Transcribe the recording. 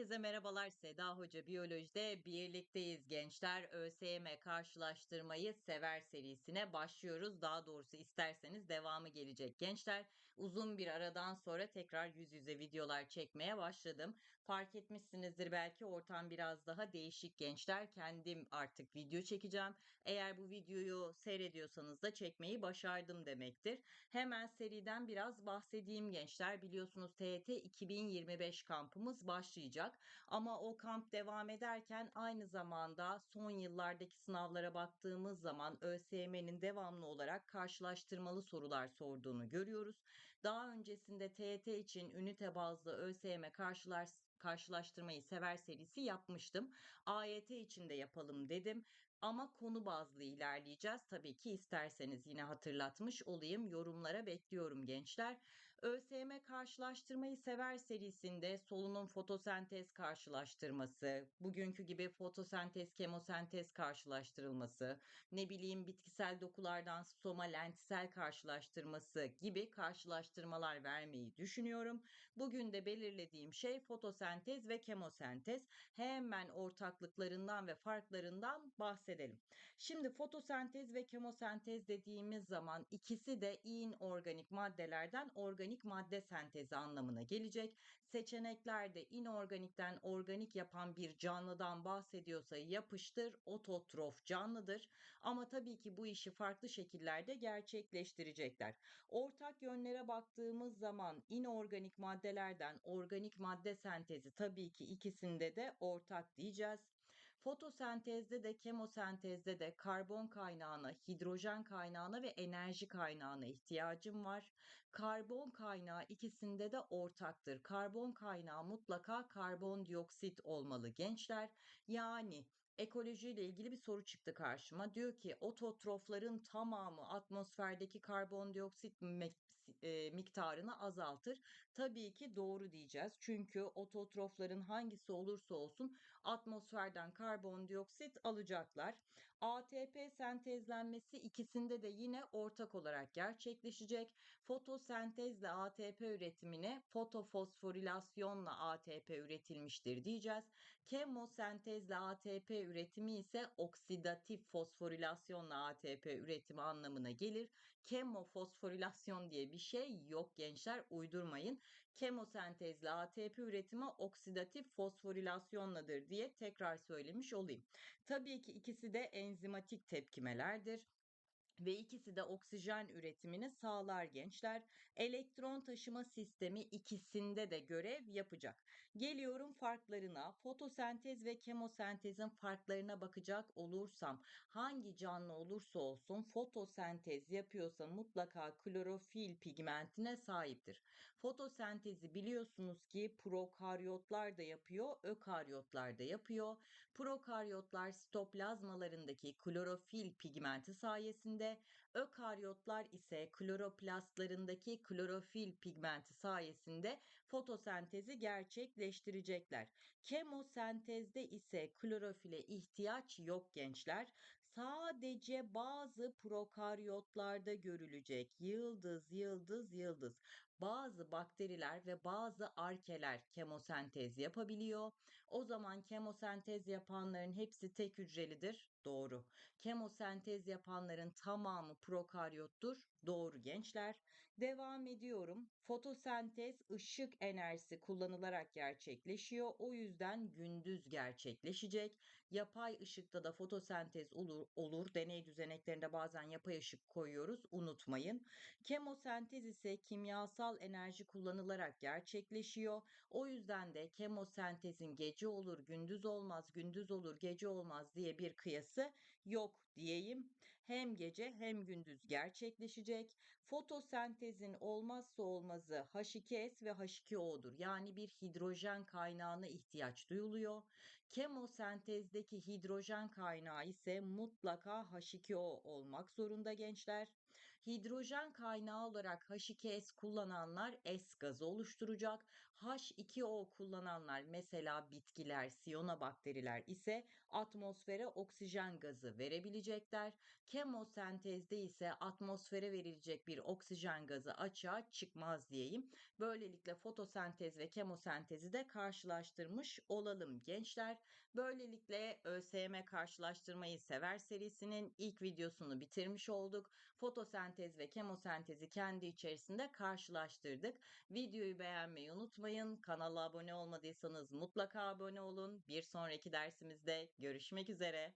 Herkese merhabalar. Seda Hoca Biyoloji'de birlikteyiz gençler. ÖSYM karşılaştırmayı sever serisine başlıyoruz. Daha doğrusu isterseniz devamı gelecek gençler. Uzun bir aradan sonra tekrar yüz yüze videolar çekmeye başladım. Fark etmişsinizdir belki ortam biraz daha değişik gençler. Kendim artık video çekeceğim. Eğer bu videoyu seyrediyorsanız da çekmeyi başardım demektir. Hemen seriden biraz bahsedeyim gençler. Biliyorsunuz TYT 2025 kampımız başlayacak. Ama o kamp devam ederken aynı zamanda son yıllardaki sınavlara baktığımız zaman ÖSYM'nin devamlı olarak karşılaştırmalı sorular sorduğunu görüyoruz. Daha öncesinde TYT için ünite bazlı ÖSYM karşılaş karşılaştırmayı sever serisi yapmıştım. AYT için de yapalım dedim. Ama konu bazlı ilerleyeceğiz. Tabii ki isterseniz yine hatırlatmış olayım. Yorumlara bekliyorum gençler. ÖSYM karşılaştırmayı sever serisinde solunum fotosentez karşılaştırması, bugünkü gibi fotosentez kemosentez karşılaştırılması, ne bileyim bitkisel dokulardan stoma lentisel karşılaştırması gibi karşılaştırmalar vermeyi düşünüyorum. Bugün de belirlediğim şey fotosentez ve kemosentez. Hemen ortaklıklarından ve farklarından bahsedelim. Şimdi fotosentez ve kemosentez dediğimiz zaman ikisi de inorganik maddelerden organik madde sentezi anlamına gelecek. Seçeneklerde inorganikten organik yapan bir canlıdan bahsediyorsa yapıştır ototrof canlıdır. Ama tabii ki bu işi farklı şekillerde gerçekleştirecekler. Ortak yönlere baktığımız zaman inorganik maddelerden organik madde sentezi tabii ki ikisinde de ortak diyeceğiz. Fotosentezde de kemosentezde de karbon kaynağına, hidrojen kaynağına ve enerji kaynağına ihtiyacım var. Karbon kaynağı ikisinde de ortaktır. Karbon kaynağı mutlaka karbondioksit olmalı gençler. Yani ekolojiyle ilgili bir soru çıktı karşıma. Diyor ki ototrofların tamamı atmosferdeki karbondioksit e, miktarını azaltır. Tabii ki doğru diyeceğiz. Çünkü ototrofların hangisi olursa olsun atmosferden karbondioksit alacaklar. ATP sentezlenmesi ikisinde de yine ortak olarak gerçekleşecek. Fotosentezle ATP üretimine fotofosforilasyonla ATP üretilmiştir diyeceğiz. Kemosentezle ATP üretimi ise oksidatif fosforilasyonla ATP üretimi anlamına gelir. Kemofosforilasyon diye bir şey yok gençler uydurmayın. Kemosentezle ATP üretimi oksidatif fosforilasyonladır diye tekrar söylemiş olayım. Tabii ki ikisi de enzimatik tepkimelerdir ve ikisi de oksijen üretimini sağlar gençler. Elektron taşıma sistemi ikisinde de görev yapacak. Geliyorum farklarına. Fotosentez ve kemosentezin farklarına bakacak olursam hangi canlı olursa olsun fotosentez yapıyorsa mutlaka klorofil pigmentine sahiptir. Fotosentezi biliyorsunuz ki prokaryotlar da yapıyor, ökaryotlar da yapıyor. Prokaryotlar sitoplazmalarındaki klorofil pigmenti sayesinde ökaryotlar ise kloroplastlarındaki klorofil pigmenti sayesinde fotosentezi gerçekleştirecekler. Kemosentezde ise klorofile ihtiyaç yok gençler. Sadece bazı prokaryotlarda görülecek yıldız yıldız yıldız bazı bakteriler ve bazı arkeler kemosentez yapabiliyor. O zaman kemosentez yapanların hepsi tek hücrelidir. Doğru. Kemosentez yapanların tamamı prokaryottur. Doğru gençler. Devam ediyorum. Fotosentez ışık enerjisi kullanılarak gerçekleşiyor. O yüzden gündüz gerçekleşecek. Yapay ışıkta da fotosentez olur. olur. Deney düzeneklerinde bazen yapay ışık koyuyoruz. Unutmayın. Kemosentez ise kimyasal enerji kullanılarak gerçekleşiyor. O yüzden de kemosentezin gece olur, gündüz olmaz, gündüz olur, gece olmaz diye bir kıyası yok diyeyim. Hem gece hem gündüz gerçekleşecek. Fotosentezin olmazsa olmazı H2S ve H2O'dur. Yani bir hidrojen kaynağına ihtiyaç duyuluyor. Kemosentezdeki hidrojen kaynağı ise mutlaka H2O olmak zorunda gençler. Hidrojen kaynağı olarak H2S kullananlar S gazı oluşturacak. H2O kullananlar mesela bitkiler, siyonobakteriler ise atmosfere oksijen gazı verebilecekler. Kemosentezde ise atmosfere verilecek bir oksijen gazı açığa çıkmaz diyeyim. Böylelikle fotosentez ve kemosentezi de karşılaştırmış olalım gençler. Böylelikle ÖSYM karşılaştırmayı sever serisinin ilk videosunu bitirmiş olduk. Fotosentez ve kemosentezi kendi içerisinde karşılaştırdık. Videoyu beğenmeyi unutmayın. Kanala abone olmadıysanız mutlaka abone olun. Bir sonraki dersimizde görüşmek üzere.